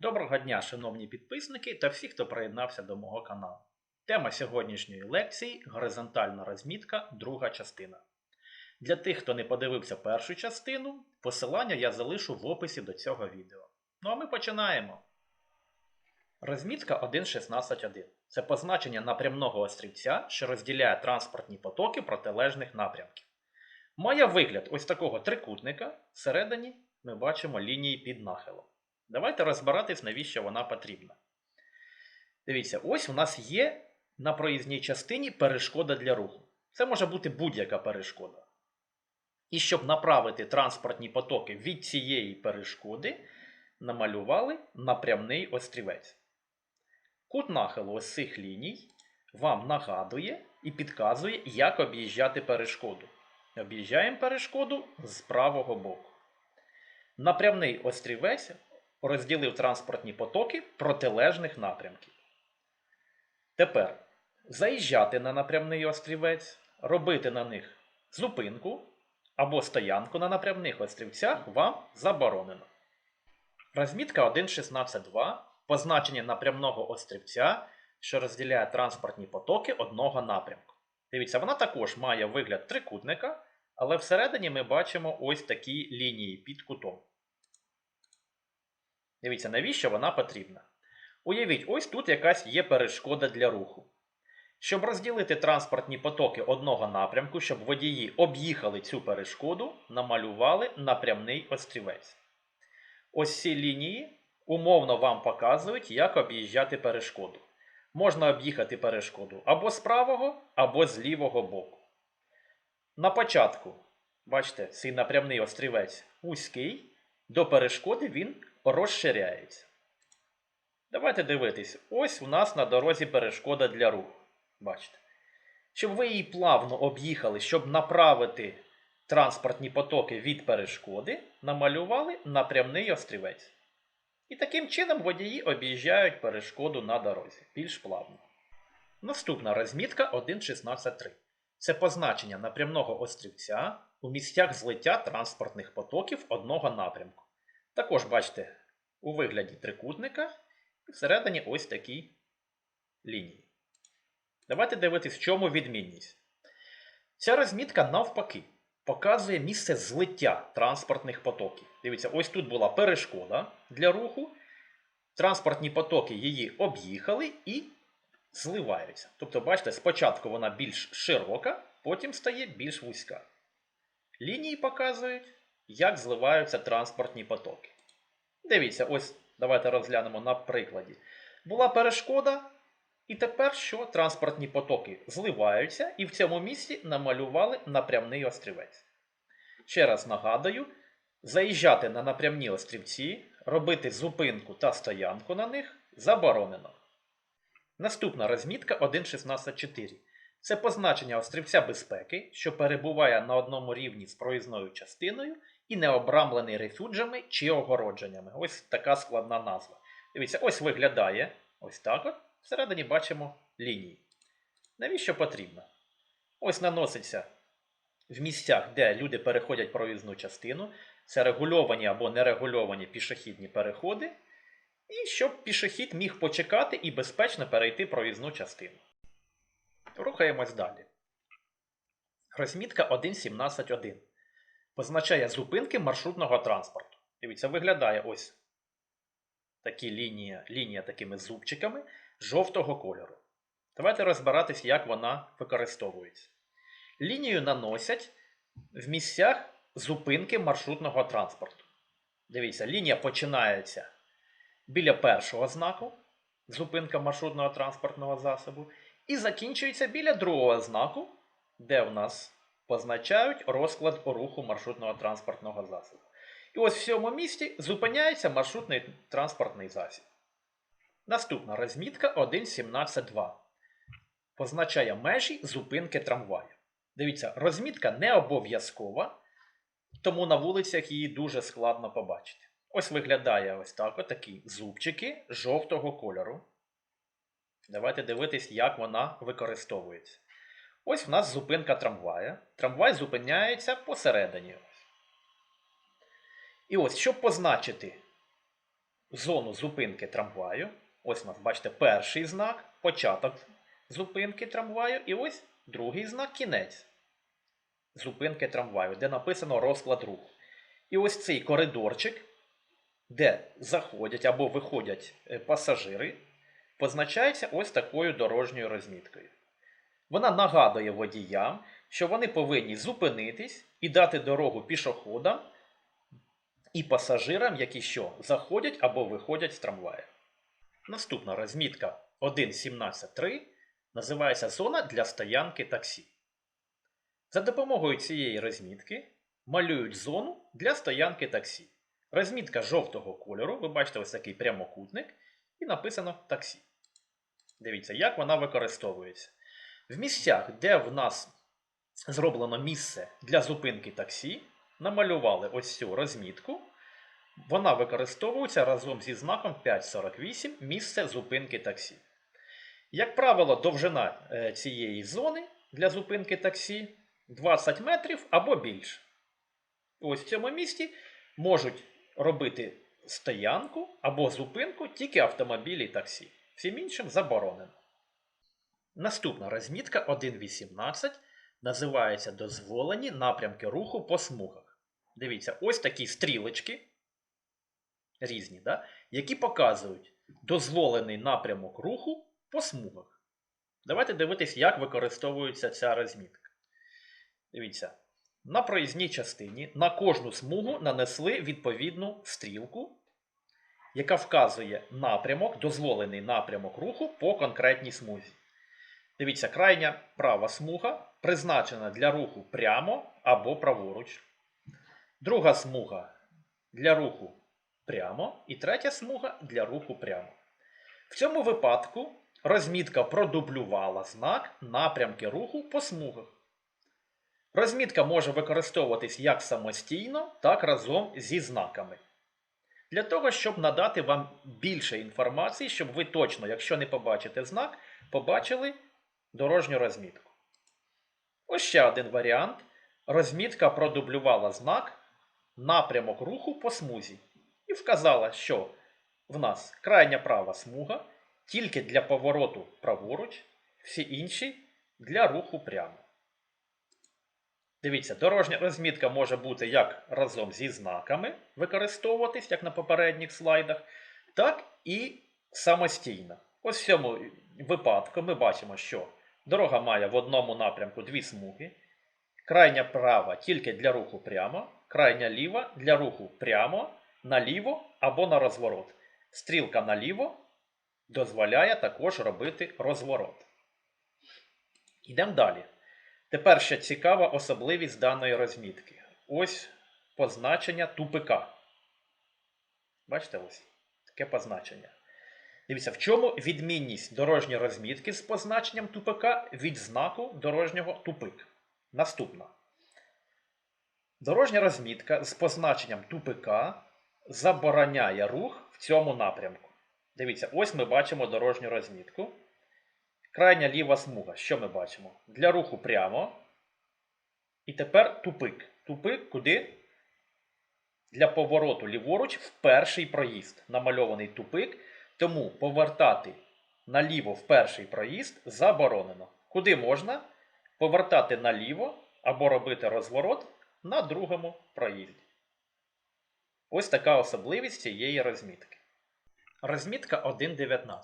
Доброго дня, шановні підписники та всі, хто приєднався до мого каналу. Тема сьогоднішньої лекції горизонтальна розмітка, друга частина. Для тих, хто не подивився першу частину, посилання я залишу в описі до цього відео. Ну а ми починаємо. Розмітка 1.16.1 це позначення напрямного острівця, що розділяє транспортні потоки протилежних напрямків. Має вигляд ось такого трикутника, всередині ми бачимо лінії під нахилом. Давайте розбиратись, навіщо вона потрібна. Дивіться, ось у нас є на проїзній частині перешкода для руху. Це може бути будь-яка перешкода. І щоб направити транспортні потоки від цієї перешкоди, намалювали напрямний острівець. Кут нахилу ось цих ліній вам нагадує і підказує, як об'їжджати перешкоду. Об'їжджаємо перешкоду з правого боку. Напрямний острівець розділив транспортні потоки протилежних напрямків. Тепер заїжджати на напрямний острівець, робити на них зупинку або стоянку на напрямних острівцях вам заборонено. Розмітка 1.16.2 позначення напрямного острівця, що розділяє транспортні потоки одного напрямку. Дивіться, вона також має вигляд трикутника, але всередині ми бачимо ось такі лінії під кутом. Дивіться, навіщо вона потрібна? Уявіть, ось тут якась є перешкода для руху. Щоб розділити транспортні потоки одного напрямку, щоб водії об'їхали цю перешкоду, намалювали напрямний острівець. Ось ці лінії умовно вам показують, як об'їжджати перешкоду. Можна об'їхати перешкоду або з правого, або з лівого боку. На початку, бачите, цей напрямний острівець вузький, до перешкоди він розширяється. Давайте дивитись, ось у нас на дорозі перешкода для руху. Бачите. Щоб ви її плавно об'їхали, щоб направити транспортні потоки від перешкоди, намалювали напрямний острівець. І таким чином водії об'їжджають перешкоду на дорозі більш плавно. Наступна розмітка 1.16.3. Це позначення напрямного острівця у місцях злиття транспортних потоків одного напрямку. Також бачите, у вигляді трикутника і всередині ось такі лінії. Давайте дивитись, в чому відмінність. Ця розмітка навпаки показує місце злиття транспортних потоків. Дивіться, ось тут була перешкода для руху. Транспортні потоки її об'їхали і зливаються. Тобто, бачите, спочатку вона більш широка, потім стає більш вузька. Лінії показують, як зливаються транспортні потоки. Дивіться, ось давайте розглянемо на прикладі. Була перешкода, і тепер що транспортні потоки зливаються, і в цьому місці намалювали напрямний острівець. Ще раз нагадую: заїжджати на напрямні острівці, робити зупинку та стоянку на них заборонено. Наступна розмітка 1.16.4. Це позначення острівця безпеки, що перебуває на одному рівні з проїзною частиною і не обрамлений рефюджами чи огородженнями. Ось така складна назва. Дивіться, ось виглядає ось так от. Всередині бачимо лінії. Навіщо потрібно? Ось наноситься в місцях, де люди переходять проїзну частину. Це регульовані або нерегульовані пішохідні переходи. І щоб пішохід міг почекати і безпечно перейти проїзну частину. Рухаємось далі. Розмітка 1.17.1 позначає зупинки маршрутного транспорту. Дивіться, виглядає ось такі лінії, лінія такими зубчиками жовтого кольору. Давайте розбиратись, як вона використовується. Лінію наносять в місцях зупинки маршрутного транспорту. Дивіться, лінія починається біля першого знаку зупинка маршрутного транспортного засобу, і закінчується біля другого знаку, де в нас позначають розклад руху маршрутного транспортного засобу. І ось в цьому місці зупиняється маршрутний транспортний засіб. Наступна розмітка 1.17.2 позначає межі зупинки трамваю. Дивіться, розмітка не обов'язкова, тому на вулицях її дуже складно побачити. Ось виглядає ось так: такі зубчики жовтого кольору. Давайте дивитись, як вона використовується. Ось в нас зупинка трамвая. Трамвай зупиняється посередині. І ось, щоб позначити зону зупинки трамваю. Ось у нас, бачите, перший знак, початок зупинки трамваю, і ось другий знак кінець зупинки трамваю, де написано розклад руху. І ось цей коридорчик, де заходять або виходять е, пасажири, позначається ось такою дорожньою розміткою. Вона нагадує водіям, що вони повинні зупинитись і дати дорогу пішоходам і пасажирам, які що заходять або виходять з трамвая. Наступна розмітка 1.17.3 називається зона для стоянки таксі. За допомогою цієї розмітки малюють зону для стоянки таксі. Розмітка жовтого кольору, ви бачите ось такий прямокутник, і написано таксі. Дивіться, як вона використовується. В місцях, де в нас зроблено місце для зупинки таксі, намалювали ось цю розмітку. Вона використовується разом зі знаком 548 місце зупинки таксі. Як правило, довжина е, цієї зони для зупинки таксі 20 метрів або більше. Ось в цьому місці можуть робити стоянку або зупинку тільки автомобілі і таксі. Всім іншим заборонено. Наступна розмітка 1.18 називається дозволені напрямки руху по смугах. Дивіться, ось такі стрілочки різні, да? які показують дозволений напрямок руху по смугах. Давайте дивитись, як використовується ця розмітка. Дивіться, на проїзній частині на кожну смугу нанесли відповідну стрілку, яка вказує напрямок, дозволений напрямок руху по конкретній смузі. Дивіться, крайня права смуга призначена для руху прямо або праворуч. Друга смуга для руху прямо. І третя смуга для руху прямо. В цьому випадку розмітка продублювала знак напрямки руху по смугах. Розмітка може використовуватись як самостійно, так разом зі знаками. Для того, щоб надати вам більше інформації, щоб ви точно, якщо не побачите знак, побачили дорожню розмітку. Ось ще один варіант. Розмітка продублювала знак напрямок руху по смузі. І вказала, що в нас крайня права смуга тільки для повороту праворуч, всі інші для руху прямо. Дивіться, дорожня розмітка може бути як разом зі знаками використовуватись, як на попередніх слайдах, так і самостійно. Ось в цьому випадку ми бачимо, що дорога має в одному напрямку дві смуги. Крайня права тільки для руху прямо, крайня ліва для руху прямо, наліво або на розворот. Стрілка наліво дозволяє також робити розворот. Йдемо далі. Тепер ще цікава особливість даної розмітки. Ось позначення тупика. Бачите ось таке позначення. Дивіться, в чому відмінність дорожньої розмітки з позначенням тупика від знаку дорожнього тупик. Наступна. Дорожня розмітка з позначенням тупика забороняє рух в цьому напрямку. Дивіться, ось ми бачимо дорожню розмітку. Крайня ліва смуга. Що ми бачимо? Для руху прямо. І тепер тупик. Тупик куди? Для повороту ліворуч в перший проїзд. Намальований тупик. Тому повертати наліво в перший проїзд заборонено. Куди можна? Повертати наліво або робити розворот на другому проїзді. Ось така особливість цієї розмітки. Розмітка 1.19.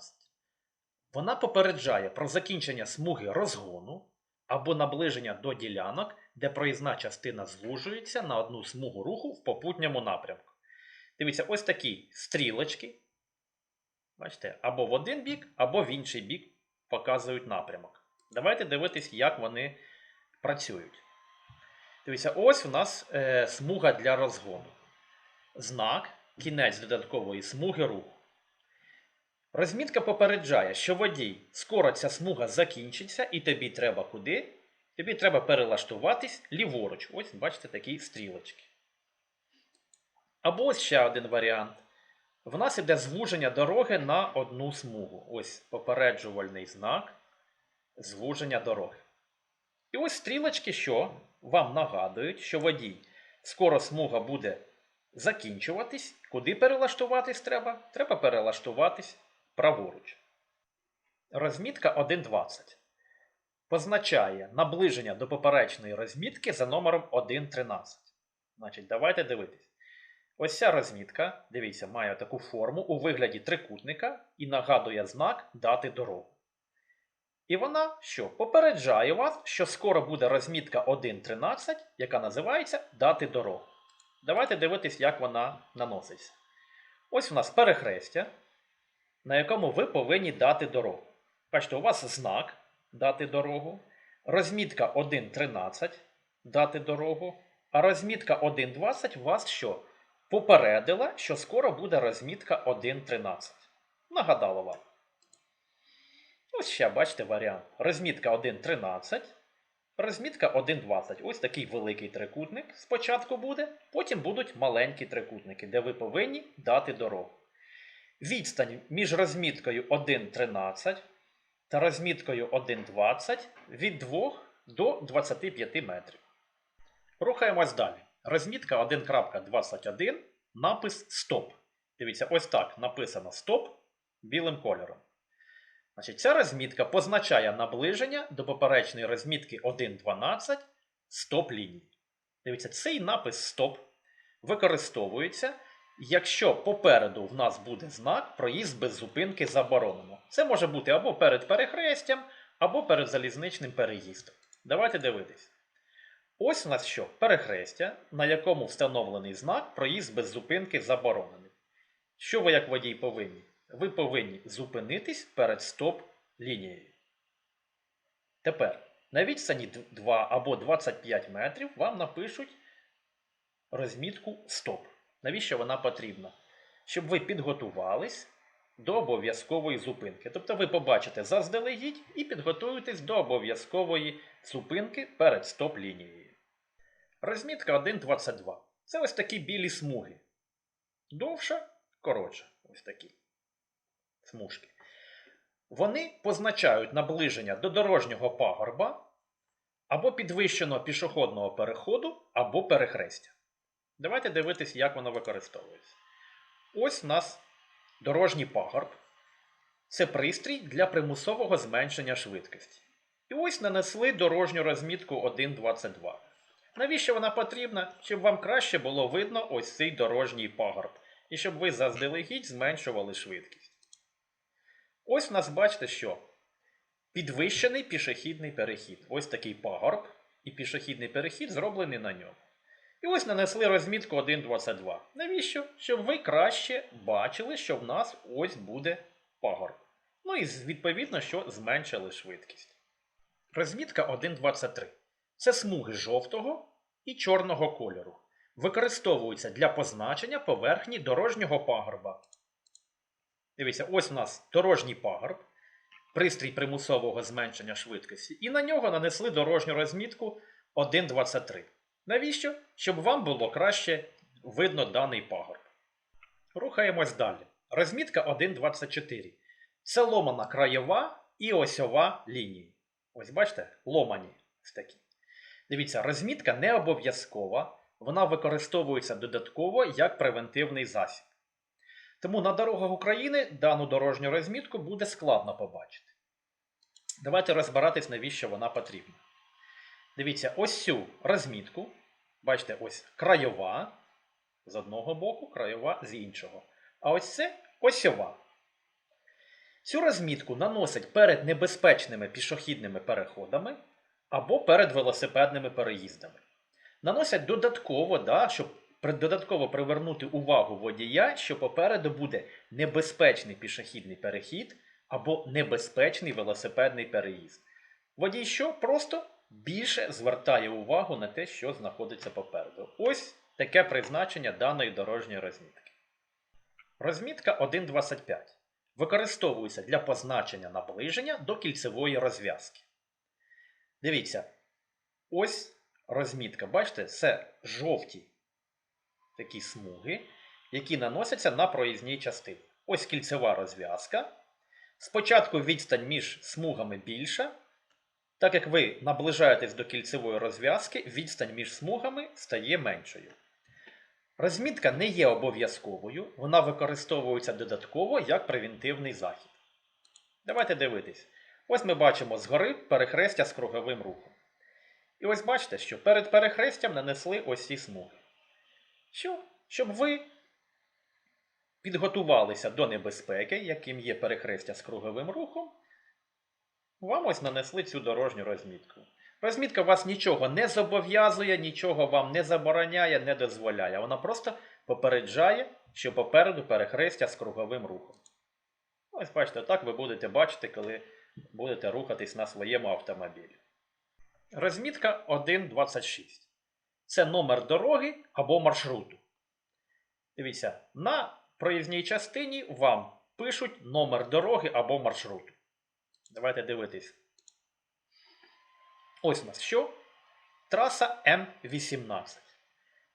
Вона попереджає про закінчення смуги розгону або наближення до ділянок, де проїзна частина звужується на одну смугу руху в попутньому напрямку. Дивіться, ось такі стрілочки. Бачите, або в один бік, або в інший бік показують напрямок. Давайте дивитись, як вони працюють. Дивіться, ось у нас е, смуга для розгону. Знак, кінець додаткової смуги руху. Розмітка попереджає, що водій, скоро ця смуга закінчиться, і тобі треба куди? Тобі треба перелаштуватись ліворуч. Ось, бачите, такі стрілочки. Або ось ще один варіант. В нас іде звуження дороги на одну смугу. Ось попереджувальний знак звуження дороги. І ось стрілочки, що вам нагадують, що водій, скоро смуга буде закінчуватись. Куди перелаштуватись треба? Треба перелаштуватись праворуч. Розмітка 1.20 позначає наближення до поперечної розмітки за номером 1.13. Значить, давайте дивитись. Ось ця розмітка, дивіться, має таку форму у вигляді трикутника і нагадує знак дати дорогу. І вона що? Попереджає вас, що скоро буде розмітка 1.13, яка називається дати дорогу. Давайте дивитись, як вона наноситься. Ось у нас перехрестя, на якому ви повинні дати дорогу. Бачите, у вас знак дати дорогу, розмітка 1.13 дати дорогу, а розмітка 1.20 вас що? Попередила, що скоро буде розмітка 1.13. Нагадала вам. Ось ще бачите варіант. Розмітка 1.13, розмітка 1.20. Ось такий великий трикутник спочатку буде, потім будуть маленькі трикутники, де ви повинні дати дорогу. Відстань між розміткою 1.13 та розміткою 1.20 від 2 до 25 метрів. Рухаємось далі. Розмітка 1.21, напис Стоп. Дивіться, ось так написано Стоп білим кольором. Значить, Ця розмітка позначає наближення до поперечної розмітки 1.12 стоп лінії. Дивіться, цей напис Стоп використовується, якщо попереду в нас буде знак проїзд без зупинки заборонено. Це може бути або перед перехрестям, або перед залізничним переїздом. Давайте дивитись. Ось у нас що? Перехрестя, на якому встановлений знак проїзд без зупинки заборонений. Що ви як водій повинні? Ви повинні зупинитись перед стоп-лінією. Тепер на відстані 2 або 25 метрів вам напишуть розмітку стоп. Навіщо вона потрібна? Щоб ви підготувались до обов'язкової зупинки. Тобто ви побачите заздалегідь і підготуєтесь до обов'язкової зупинки перед стоп-лінією. Розмітка 1.22. Це ось такі білі смуги. Довша, коротша. Ось такі смужки. Вони позначають наближення до дорожнього пагорба або підвищеного пішохідного переходу, або перехрестя. Давайте дивитися, як воно використовується. Ось у нас дорожній пагорб. Це пристрій для примусового зменшення швидкості. І ось нанесли дорожню розмітку 1.22. Навіщо вона потрібна? Щоб вам краще було видно ось цей дорожній пагорб. І щоб ви заздалегідь зменшували швидкість. Ось у нас бачите, що підвищений пішохідний перехід. Ось такий пагорб, і пішохідний перехід зроблений на ньому. І ось нанесли розмітку 1.22. Навіщо? Щоб ви краще бачили, що в нас ось буде пагорб. Ну і відповідно, що зменшили швидкість. Розмітка 1.23. Це смуги жовтого і чорного кольору. Використовуються для позначення поверхні дорожнього пагорба. Дивіться, ось у нас дорожній пагорб, пристрій примусового зменшення швидкості, і на нього нанесли дорожню розмітку 1.23. Навіщо? Щоб вам було краще видно даний пагорб. Рухаємось далі. Розмітка 1.24. Це ломана краєва і осьова лінії. Ось бачите, ломані ось такі. Дивіться, розмітка не обов'язкова, вона використовується додатково як превентивний засіб. Тому на дорогах України дану дорожню розмітку буде складно побачити. Давайте розбиратись, навіщо вона потрібна. Дивіться, ось цю розмітку. Бачите, ось краєва з одного боку, краєва з іншого. А ось це осьова. Цю розмітку наносять перед небезпечними пішохідними переходами або перед велосипедними переїздами. Наносять додатково, да, щоб додатково привернути увагу водія, що попереду буде небезпечний пішохідний перехід або небезпечний велосипедний переїзд. Водій що? Просто більше звертає увагу на те, що знаходиться попереду. Ось таке призначення даної дорожньої розмітки. Розмітка 1.25 використовується для позначення наближення до кільцевої розв'язки. Дивіться, ось розмітка, бачите, це жовті такі смуги, які наносяться на проїзній частині. Ось кільцева розв'язка. Спочатку відстань між смугами більша. Так як ви наближаєтесь до кільцевої розв'язки, відстань між смугами стає меншою. Розмітка не є обов'язковою, вона використовується додатково як превентивний захід. Давайте дивитись. Ось ми бачимо згори перехрестя з круговим рухом. І ось бачите, що перед перехрестям нанесли ось ці смуги. Що? Щоб ви підготувалися до небезпеки, яким є перехрестя з круговим рухом, вам ось нанесли цю дорожню розмітку. Розмітка вас нічого не зобов'язує, нічого вам не забороняє, не дозволяє. Вона просто попереджає, що попереду перехрестя з круговим рухом. Ось бачите, так ви будете бачити, коли будете рухатись на своєму автомобілі. Розмітка 1.26. Це номер дороги або маршруту. Дивіться, на проїзній частині вам пишуть номер дороги або маршруту. Давайте дивитись. Ось у нас що? Траса М18.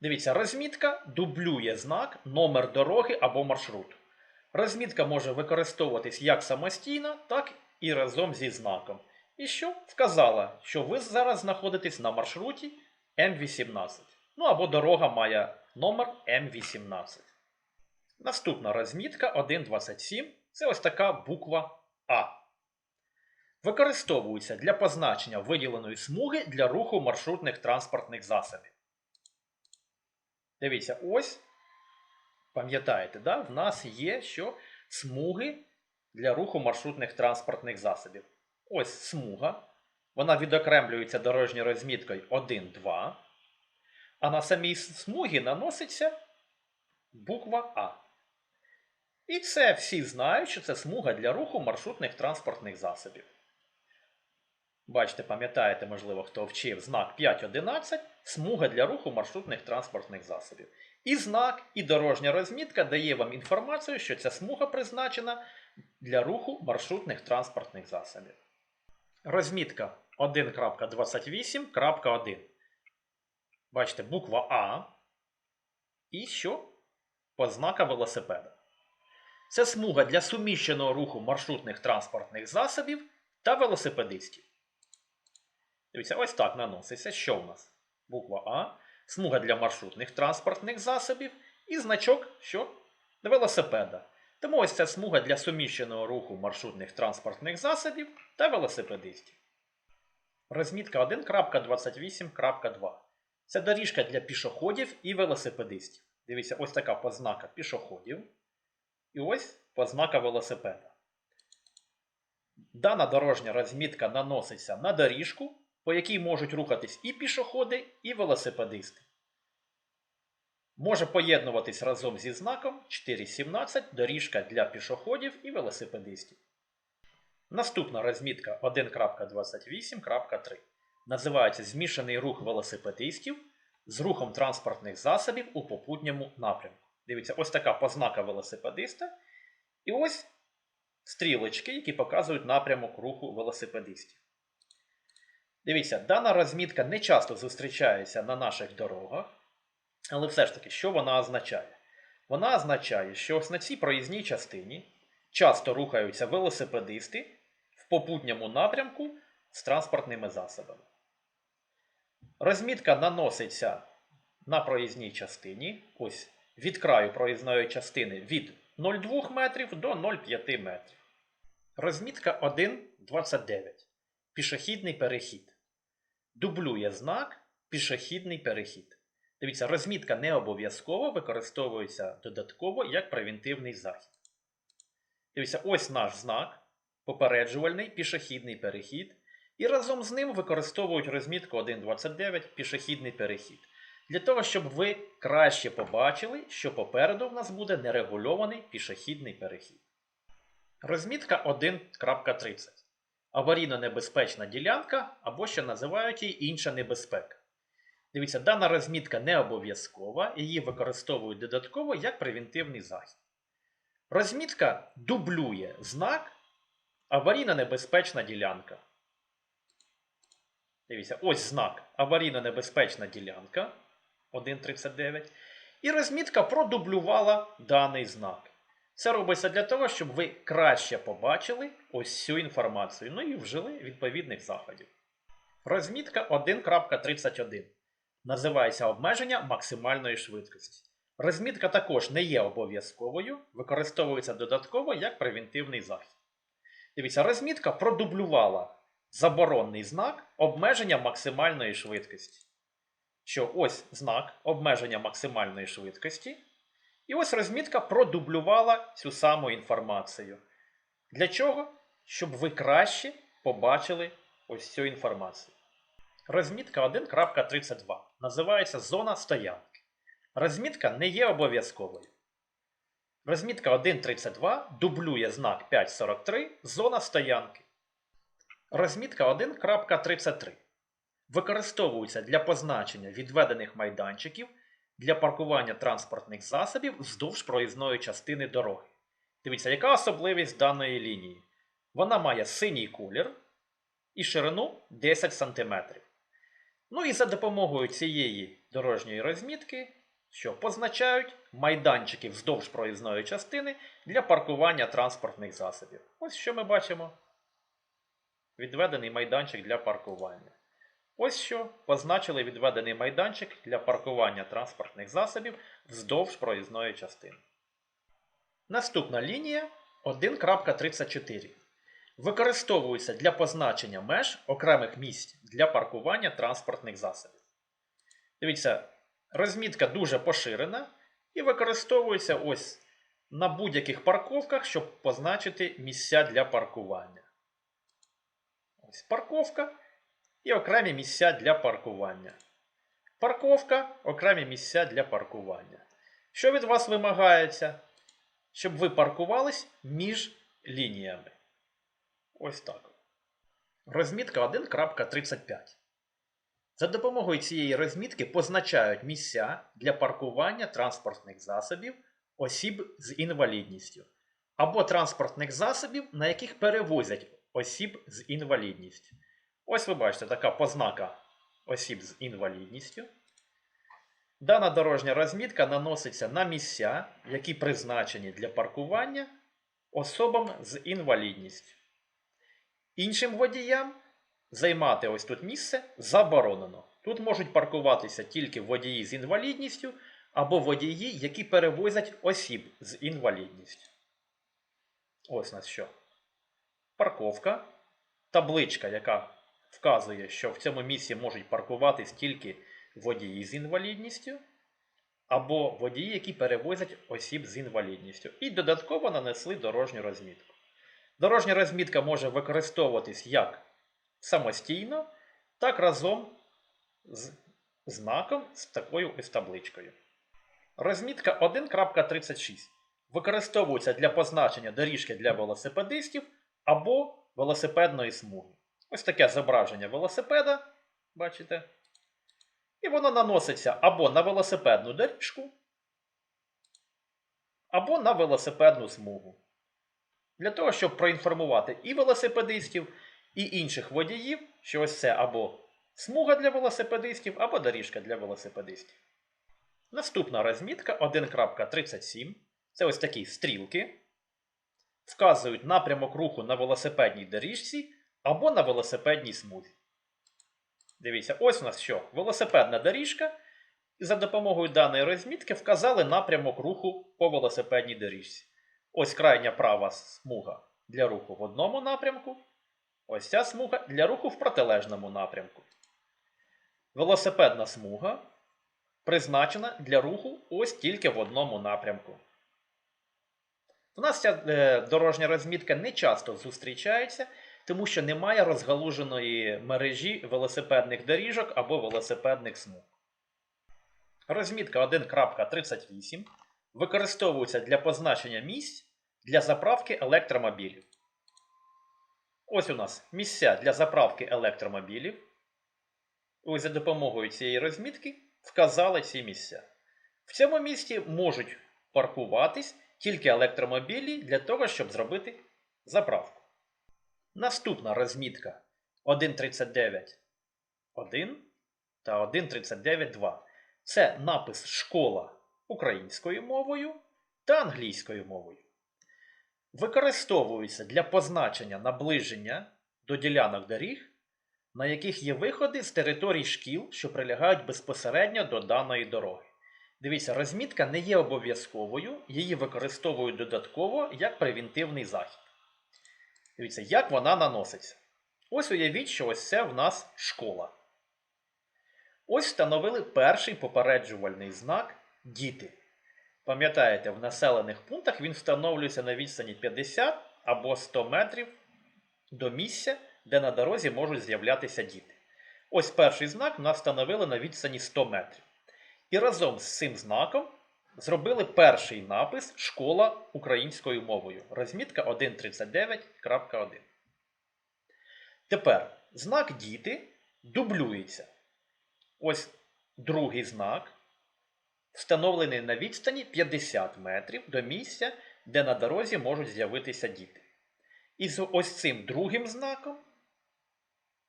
Дивіться, розмітка дублює знак, номер дороги або маршруту. Розмітка може використовуватись як самостійно, так і разом зі знаком. І що? Вказала, що ви зараз знаходитесь на маршруті М18. Ну або дорога має номер М18. Наступна розмітка 1.27 це ось така буква А. Використовується для позначення виділеної смуги для руху маршрутних транспортних засобів. Дивіться, ось. Пам'ятаєте, да? в нас є що смуги для руху маршрутних транспортних засобів. Ось смуга. Вона відокремлюється дорожньою розміткою 1, 2. А на самій смугі наноситься буква А. І це всі знають, що це смуга для руху маршрутних транспортних засобів. Бачите, пам'ятаєте, можливо, хто вчив знак 5.11 смуга для руху маршрутних транспортних засобів. І знак, і дорожня розмітка дає вам інформацію, що ця смуга призначена для руху маршрутних транспортних засобів. Розмітка 1.28.1. Бачите, буква А. І що? Познака велосипеда. Це смуга для суміщеного руху маршрутних транспортних засобів та велосипедистів. Дивіться, ось так наноситься. Що в нас? Буква А. Смуга для маршрутних транспортних засобів і значок що? велосипеда. Тому ось ця смуга для суміщеного руху маршрутних транспортних засобів та велосипедистів. Розмітка 1.28.2. Це доріжка для пішоходів і велосипедистів. Дивіться, ось така познака пішоходів. І ось познака велосипеда. Дана дорожня розмітка наноситься на доріжку, по якій можуть рухатись і пішоходи, і велосипедисти. Може поєднуватись разом зі знаком 4.17 доріжка для пішоходів і велосипедистів. Наступна розмітка 1.28.3 називається Змішаний рух велосипедистів з рухом транспортних засобів у попутньому напрямку. Дивіться, ось така познака велосипедиста. І ось стрілочки, які показують напрямок руху велосипедистів. Дивіться, дана розмітка не часто зустрічається на наших дорогах. Але все ж таки, що вона означає? Вона означає, що ось на цій проїзній частині часто рухаються велосипедисти в попутньому напрямку з транспортними засобами. Розмітка наноситься на проїзній частині, ось від краю проїзної частини від 0,2 метрів до 0,5 метрів. Розмітка 1,29. Пішохідний перехід. Дублює знак пішохідний перехід. Дивіться, розмітка не обов'язково використовується додатково як превентивний захід. Дивіться, ось наш знак, попереджувальний пішохідний перехід. І разом з ним використовують розмітку 1.29 пішохідний перехід. Для того, щоб ви краще побачили, що попереду в нас буде нерегульований пішохідний перехід. Розмітка 1.30. Аварійно-небезпечна ділянка або ще називають її інша небезпека. Дивіться, дана розмітка не обов'язкова, її використовують додатково як превентивний захід. Розмітка дублює знак аварійно-небезпечна ділянка. Дивіться, ось знак аварійно-небезпечна ділянка 1.39. І розмітка продублювала даний знак. Це робиться для того, щоб ви краще побачили ось цю інформацію. Ну і вжили відповідних заходів. Розмітка 1.31. Називається обмеження максимальної швидкості. Розмітка також не є обов'язковою, використовується додатково як превентивний захід. Дивіться, розмітка продублювала заборонний знак обмеження максимальної швидкості. Що ось знак обмеження максимальної швидкості. І ось розмітка продублювала цю саму інформацію. Для чого? Щоб ви краще побачили ось цю інформацію. Розмітка 1.32 називається зона стоянки. Розмітка не є обов'язковою. Розмітка 1.32 дублює знак 5.43 зона стоянки. Розмітка 1.33 використовується для позначення відведених майданчиків для паркування транспортних засобів вздовж проїзної частини дороги. Дивіться, яка особливість даної лінії? Вона має синій колір і ширину 10 см. Ну і за допомогою цієї дорожньої розмітки, що позначають майданчики вздовж проїзної частини для паркування транспортних засобів. Ось що ми бачимо. Відведений майданчик для паркування. Ось що позначили відведений майданчик для паркування транспортних засобів вздовж проїзної частини. Наступна лінія 1.34. Використовується для позначення меж окремих місць для паркування транспортних засобів. Дивіться, розмітка дуже поширена і використовується ось на будь-яких парковках, щоб позначити місця для паркування. Ось парковка і окремі місця для паркування. Парковка, окремі місця для паркування. Що від вас вимагається? Щоб ви паркувались між лініями. Ось так. Розмітка 1.35. За допомогою цієї розмітки позначають місця для паркування транспортних засобів осіб з інвалідністю або транспортних засобів, на яких перевозять осіб з інвалідністю. Ось ви бачите така познака осіб з інвалідністю. Дана дорожня розмітка наноситься на місця, які призначені для паркування особам з інвалідністю. Іншим водіям займати ось тут місце заборонено. Тут можуть паркуватися тільки водії з інвалідністю або водії, які перевозять осіб з інвалідністю. Ось у нас що. Парковка. Табличка, яка вказує, що в цьому місці можуть паркуватись тільки водії з інвалідністю, або водії, які перевозять осіб з інвалідністю. І додатково нанесли дорожню розмітку. Дорожня розмітка може використовуватись як самостійно, так разом з знаком з такою ось табличкою. Розмітка 1.36 використовується для позначення доріжки для велосипедистів або велосипедної смуги. Ось таке зображення велосипеда, бачите? І воно наноситься або на велосипедну доріжку, або на велосипедну смугу. Для того, щоб проінформувати і велосипедистів, і інших водіїв, що ось це або смуга для велосипедистів, або доріжка для велосипедистів. Наступна розмітка 1.37. Це ось такі стрілки. Вказують напрямок руху на велосипедній доріжці або на велосипедній смузі. Дивіться, ось у нас що? Велосипедна доріжка. І за допомогою даної розмітки вказали напрямок руху по велосипедній доріжці. Ось крайня права смуга для руху в одному напрямку. Ось ця смуга для руху в протилежному напрямку. Велосипедна смуга призначена для руху ось тільки в одному напрямку. У нас ця е, дорожня розмітка не часто зустрічається, тому що немає розгалуженої мережі велосипедних доріжок або велосипедних смуг. Розмітка 1.38 використовується для позначення місць для заправки електромобілів. Ось у нас місця для заправки електромобілів. Ось за допомогою цієї розмітки вказали ці місця. В цьому місці можуть паркуватись тільки електромобілі для того, щоб зробити заправку. Наступна розмітка 1.39.1 та 1.39.2. Це напис школа українською мовою та англійською мовою. Використовуються для позначення наближення до ділянок доріг, на яких є виходи з територій шкіл, що прилягають безпосередньо до даної дороги. Дивіться, розмітка не є обов'язковою, її використовують додатково як превентивний захід. Дивіться, як вона наноситься. Ось уявіть, що ось це в нас школа. Ось встановили перший попереджувальний знак діти. Пам'ятаєте, в населених пунктах він встановлюється на відстані 50 або 100 метрів до місця, де на дорозі можуть з'являтися діти. Ось перший знак нас встановили на відстані 100 метрів. І разом з цим знаком зробили перший напис Школа українською мовою. Розмітка 1.39.1. Тепер знак діти дублюється. Ось другий знак, встановлений на відстані 50 метрів до місця, де на дорозі можуть з'явитися діти. І з ось цим другим знаком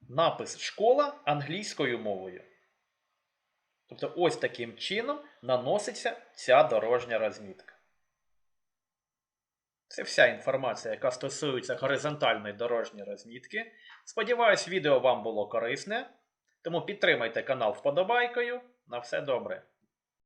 напис школа англійською мовою. Тобто ось таким чином наноситься ця дорожня розмітка. Це вся інформація, яка стосується горизонтальної дорожньої розмітки. Сподіваюсь, відео вам було корисне. Тому підтримайте канал вподобайкою. На все добре.